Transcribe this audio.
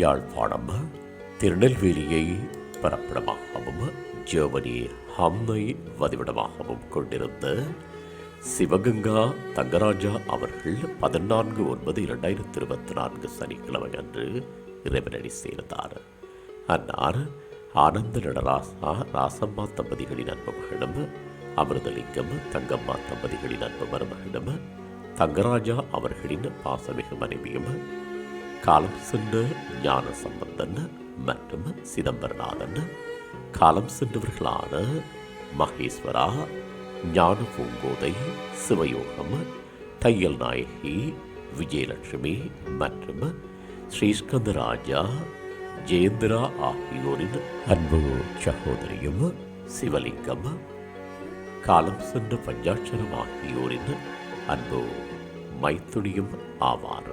Yazhpanam திருநெல்வேலியை பரப்பிடமாகவும் Germany ஹம்மை வதிவிடமாகவும் கொண்டிருந்த சிவகங்கா தங்கராஜா அவர்கள் பதினான்கு ஒன்பது இரண்டாயிரத்தி இருபத்தி நான்கு சனிக்கிழமை அன்று இறைவனடி சேர்ந்தார். அன்னார் ஆனந்த நடராசா ராசம்மா தம்பதிகளின் அன்பு மகனும் அமிர்தலிங்கம் தங்கம்மா தம்பதிகளின் அன்பு மருமகனும் தங்கராஜா அவர்களின் பாசமிகு மனைவியும் காலம் சென்ற ஞான சம்பந்தன் மற்றும் சிதம்பரநாதன் காலம் சென்றவர்களான மகேஸ்வரா ஞான பூங்கோதை சிவயோகம் தையல் நாயகி விஜயலட்சுமி மற்றும் ஸ்ரீஸ்கந்தராஜா ஜெயந்திரா ஆகியோரின் அன்பு சகோதரியும் சிவலிங்கம் காலம் சென்ற பஞ்சாட்சரம் ஆகியோரின் அன்பு மைத்துடியும் ஆவார்